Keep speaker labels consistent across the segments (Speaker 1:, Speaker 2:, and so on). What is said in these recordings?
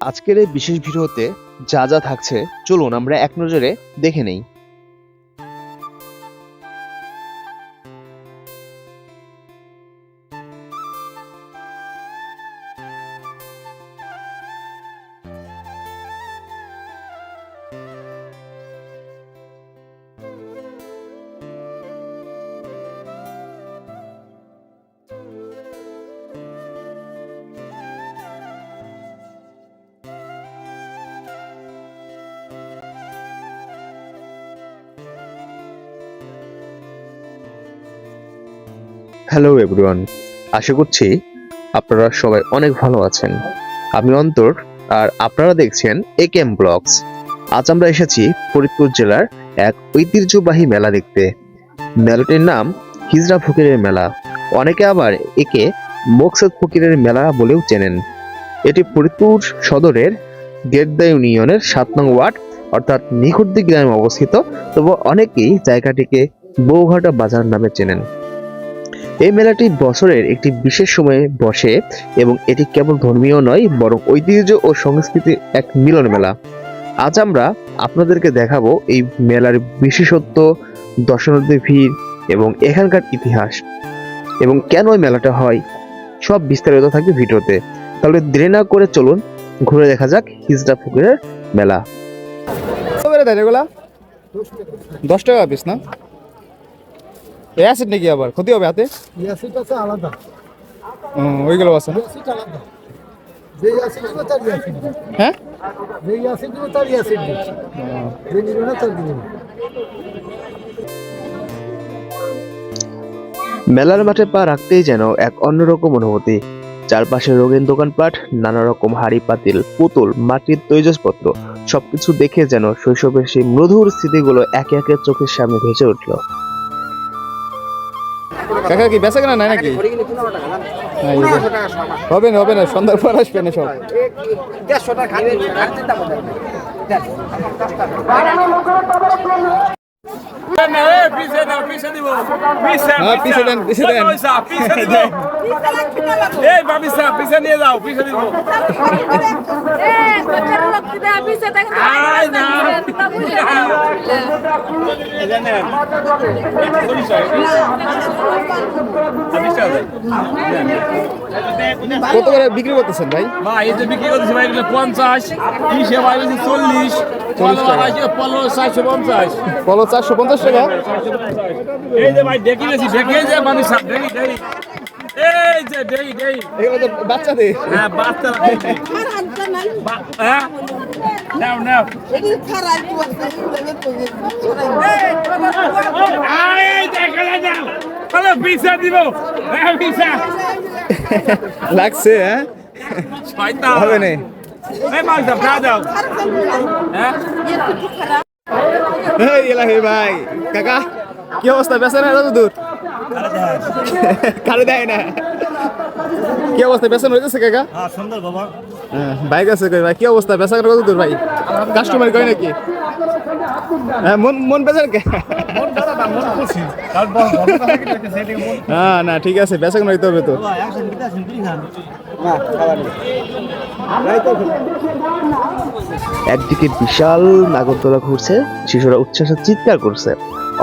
Speaker 1: আজকের এই বিশেষ ভিডিওতে যা যা থাকছে চলুন আমরা এক নজরে দেখে নেই। হ্যালো এভরিওয়ান, আশা করছি আপনারা সবাই অনেক ভালো আছেন। আমি অন্তর আর আপনারা দেখছেন এ কেম ব্লগস। আজ আমরা এসেছি ফরিদপুর জেলার এক ঐতিহ্যবাহী মেলা দেখতে। মেলাটির নাম হিজরা ফকিরের মেলা। অনেকে আবার একে মকসদ ফকিরের মেলা বলেও চেনেন। এটি ফরিদপুর সদরের গেটদা ইউনিয়নের সাত নং ওয়ার্ড, অর্থাৎ নিখুদ্দি গ্রামে অবস্থিত। তবু অনেকেই জায়গাটিকে বৌঘাটা বাজার নামে চেনেন। এই মেলাটি বছরের একটি বিশেষ সময়ে বসে এবং এটি কেবল ধর্মীয় নয়, বরং ঐতিহ্য ও সংস্কৃতির এক মিলন মেলা। আজ আমরা আপনাদেরকে দেখাবো এই মেলার বিশেষত্ব দর্শনার্থীর ভিড় এবং এখানকার ইতিহাস। এবং কেন এই মেলাটা হয়, সব বিস্তারিত থাকবে ভিডিওতে। তাহলে দেরি না করে চলুন, ঘুরে দেখা যাক হিজড়া পুকুরের মেলা।
Speaker 2: দশ টাকা পিস না? অ্যাসিড নাকি আবার? ক্ষতি হবে হাতে?
Speaker 3: ইয়াসিড আছে আলাদা।
Speaker 2: ওইগুলো আছে
Speaker 3: আলাদা। দিবে তার
Speaker 2: হ্যাঁ?
Speaker 3: যে ইয়াসিড দিবে তার ইয়াসিড দিবে। যে দিবে না তার দিবে
Speaker 1: মেলার মাঠে পা রাখতেই যেন এক অন্যরকম অনুভূতি। চারপাশে রঙিন দোকানপাট নানা রকম হাড়ি পাতিল পুতুল মাটির তৈজসপত্র সবকিছু দেখে যেন শৈশবের সেই মধুর স্মৃতিগুলো একে একে চোখের সামনে ভেসে উঠল।
Speaker 2: কাকা কি বেচা কেনা নাই নাকি? হ্যাঁ। হবে না হবে না সন্ধ্যার পর আসবে না। সব কত করে বিক্রি করতেছেন ভাই?
Speaker 4: ভাই এই যে বিক্রি করতেছি ভাই এগুলো পঞ্চাশ তিরিশে ভাই বেশি চল্লিশ। পনেরো চারশো পঞ্চাশ।
Speaker 2: পলো চারশো পঞ্চাশ টাকা?
Speaker 4: এই যে ভাই ডেকি বেশি ডেকে যে মানুষ ডেকি ডেকি এই যে ডেকি
Speaker 2: বাচ্চাদের?
Speaker 4: হ্যাঁ বাচ্চা হ্যাঁ? নাও নাও এই যাও হ্যালো পিসা দিব। হ্যাঁ পিসা
Speaker 2: লাগছে হ্যাঁ? হবে না।
Speaker 4: হ্যাঁ?
Speaker 2: ভাই কাকা কি অবস্থা? বেচা না দূর? কারও দেয় না। কি অবস্থা? বেচা হইতেছে কাকা?
Speaker 3: সুন্দর বাবা।
Speaker 2: হ্যাঁ, বাইক আছে কই ভাই? কি অবস্থা? বেচা কত দূর ভাই? কাস্টমার কই নাকি? হ্যাঁ মন মন বেচার কে? হ্যাঁ না ঠিক আছে কেন হইতে হবে তো।
Speaker 1: একদিকে বিশাল নাগরদোলা ঘুরছে শিশুরা উচ্ছ্বাসে চিৎকার করছে।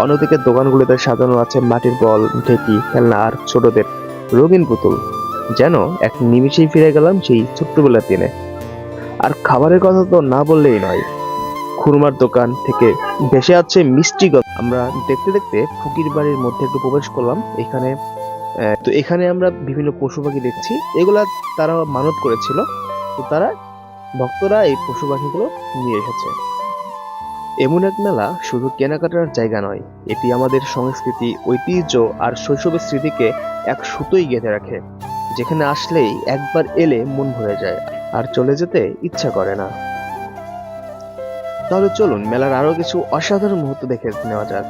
Speaker 1: অন্যদিকে দোকানগুলোতে সাজানো আছে মাটির বল ঢেকি খেলনা আর ছোটদের রঙিন পুতুল। যেন এক নিমিষেই ফিরে গেলাম সেই ছোট্টবেলার দিনে। আর খাবারের কথা তো না বললেই নয়। খুরমার দোকান থেকে ভেসে আছে মিষ্টি গন্ধ। আমরা দেখতে দেখতে ফুকির বাড়ির মধ্যে একটু প্রবেশ করলাম। এখানে তো এখানে আমরা বিভিন্ন পশু পাখি দেখছি। এগুলা তারা মানত করেছিল। তো তারা, ভক্তরা এই পশু পাখিগুলো নিয়ে এসেছে। এমন এক মেলা শুধু কেনাকাটার জায়গা নয়, এটি আমাদের সংস্কৃতি, ঐতিহ্য আর শৈশবের স্মৃতিকে এক সুতোই গেঁথে রাখে। যেখানে আসলেই একবার এলে মন ভরে যায়, আর চলে যেতে ইচ্ছা করে না। তাহলে চলুন, মেলার আরও কিছু অসাধারণ মুহূর্ত দেখে নেওয়া যাক।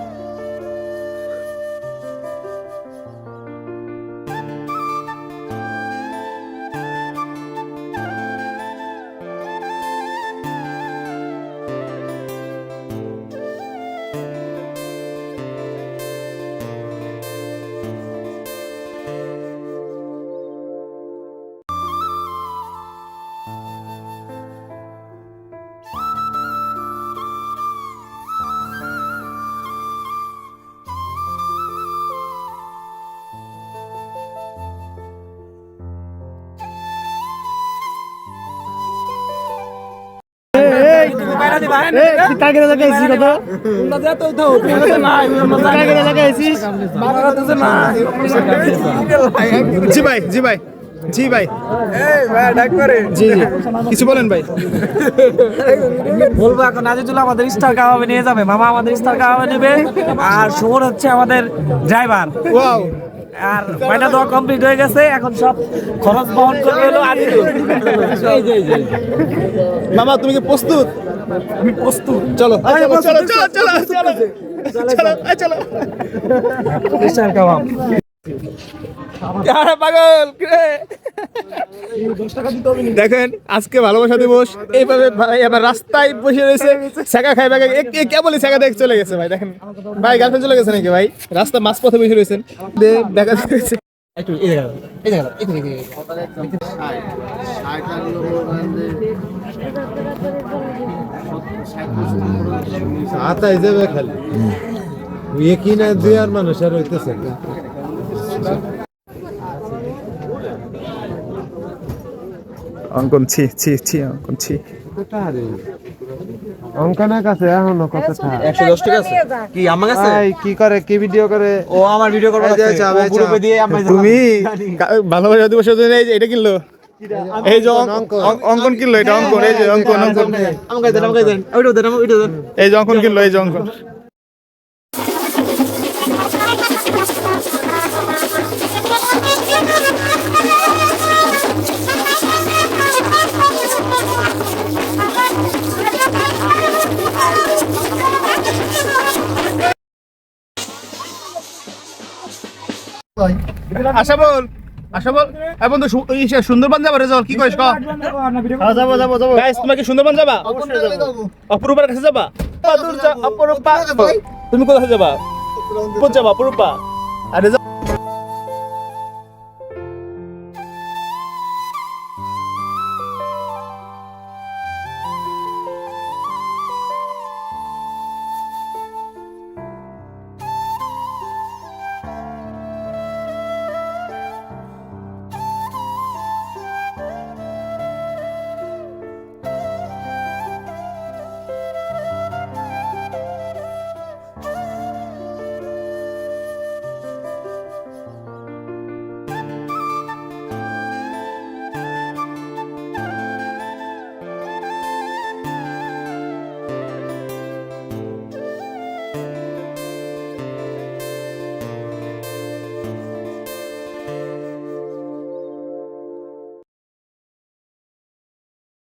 Speaker 2: জি ভাই জি ভাই জি ভাই। জি জি। কিছু বলেন ভাই।
Speaker 4: বলব এখন আজিজুল আমাদের স্টার কাবাবে নিয়ে যাবে। মামা আমাদের স্টার কাবাবে নেবে। আর সুমন হচ্ছে আমাদের ড্রাইভার।
Speaker 2: ওয়াও।
Speaker 4: আর বাইনা দেওয়া কমপ্লিট হয়ে গেছে এখন সব খরচ বহন করে এলো
Speaker 2: মামা তুমি কি প্রস্তুত?
Speaker 4: আমি প্রস্তুত।
Speaker 2: চলো চলো চলো চলো চলো চলো চলো আরে পাগল দেখেন আজকে ভালোবাসা দিবস। এইভাবে ভাই আবার রাস্তায় বসে রয়েছে ছেঁকা খাই ভাই কেবলই দেখে চলে গেছে ভাই দেখেন। ভাই গার্লফ্রেন্ড চলে গেছে নাকি ভাই? রাস্তা মাঝ পথে বসে রয়েছেন। দে দেখা যাচ্ছে।
Speaker 3: আতাই যাবে খালি। ওই কি না দুই আর মানুষ আর হইতেছে
Speaker 2: অঙ্কন ছি ছি ছি অঙ্কন ছি।
Speaker 3: অঙ্কনের কাছে এখনও কতটা
Speaker 5: একশো দশ টাকা আছে?
Speaker 4: কি আমার কাছে?
Speaker 3: কি করে? কি ভিডিও করে?
Speaker 4: ও আমার ভিডিও করবে। দিয়ে
Speaker 2: তুমি ভালোবাসা দিবসের জন্য এই যে এটা কিনলো? এই যে
Speaker 3: অঙ্কন।
Speaker 2: অঙ্ক- অঙ্কন কিনলো এটা অঙ্কন এই যে অঙ্কন অঙ্কন।
Speaker 4: আমাকে দেন আমাকে দেন। ওইটা দেন ওইটা দেন।
Speaker 2: এই যে অঙ্কন কিনলো এই যে অঙ্কন। আশা বল আশা বল। সু- ইসে সুন্দরবন যাব রেজাল্ট কি কইস ক? যাব যাব যাব। গাইস কি সুন্দরবন যাবা? অপরূপার কাছে যাবা? অপরূপা অপরূপা তুমি কোথায় যাবা? কোথায় যাবা? অপরূপা। আরে যা-